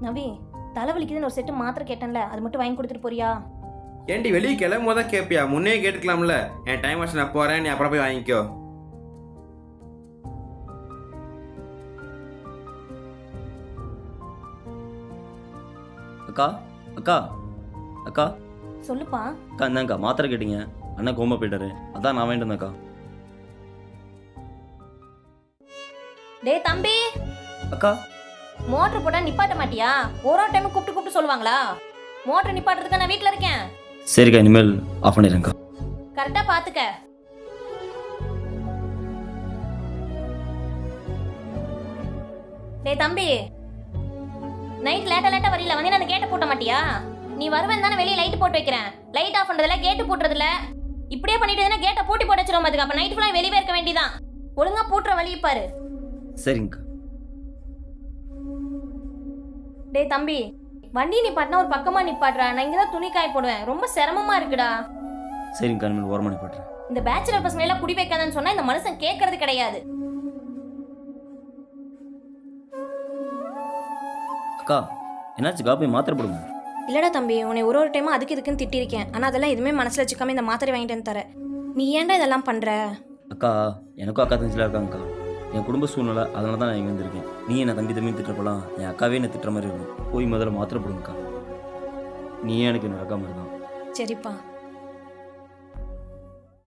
நவி தலைவலிக்குதுன்னு ஒரு செட்டு மாத்திரை கேட்டேன்ல அது மட்டும் வாங்கி கொடுத்துட்டு போறியா? ஏண்டி வெளியே கிளம்பும் போது கேட்பியா முன்னே கேட்டுக்கலாம்ல. என் டைம் ஆச்சு நான் போறேன் நீ அப்புறம் போய் வாங்கிக்கோ. அக்கா அக்கா அக்கா. சொல்லுப்பா. அக்கா இந்தாங்கக்கா மாத்திரை கேட்டீங்க. அண்ணன் கோமா போயிட்டாரு. அதான் நான் வாங்கிட்டு வந்தேன்க்கா. டேய் தம்பி. அக்கா. மோட்டர் போட்டா நிப்பாட்ட மாட்டியா? ஒரு ஒரு டைம் கூப்பிட்டு கூப்பிட்டு சொல்லுவாங்களா? மோட்டர் நிப்பாட்டுறதுக்கு நான் வீட்ல இருக்கேன். சரிக்கா இனிமேல் ஆஃப் பண்ணிடுறேங்க்கா கரெக்டா பாத்துக்க. டேய் தம்பி நைட் லேட்டா லேட்டா வரல வந்து அந்த கேட்டை போட்ட மாட்டியா? நீ வருவேன் தானே வெளியே லைட் போட்டு வைக்கிறேன். லைட் ஆஃப் பண்றதுல கேட்டு போட்டுறதுல. இப்படியே பண்ணிட்டு கேட்டை பூட்டி போட்டு வச்சிரும் அதுக்கு அப்ப நைட் ஃபுல்லா வெளியே இருக்க வேண்டியதான் ஒழுங்கா பூட்டுற வழியை பாரு. சரிங்கக்கா. டேய் தம்பி வண்டி நிப்பாட்டினா ஒரு பக்கமா நிப்பாட்டுறா. நான் இங்க தான் துணி காய போடுவேன். ரொம்ப சிரமமா இருக்குடா. சரிங்கக்கா இனிமேல் ஓரமாக நிப்பாட்டுறேன். இந்த பேச்சுலர் பசங்க எல்லாம் குடி வைக்காதன்னு சொன்னா இந்த மனுஷன் கேட்கறது கிடையாது. அக்கா என்னாச்சுக்கா போய் மாத்திரை போடுங்க. இல்லடா தம்பி உன்னை ஒரு ஒரு டைமும் அதுக்கு இதுக்குன்னு திட்டிருக்கேன். ஆனா அதெல்லாம் எதுவுமே மனசுல வச்சுக்காம இந்த மாத்திரை வாங்கிட்டு வந்து தர நீ ஏன்டா இதெல்லாம் பண்ற? அக்கா எனக்கும் அக்கா தங்கச்சிலாம் இருக்காங்கக்கா. என் குடும்ப சூழ்நிலை அதனால தான் நான் இங்கே வந்திருக்கேன். நீ என்ன தம்பி தம்பி திட்டுறப்பலாம் என் அக்காவே என்ன திட்டுற மாதிரி இருக்கும். போய் முதல்ல மாத்திரை போடுங்கக்கா. நீ எனக்கு நடக்காம இருக்கான். சரிப்பா.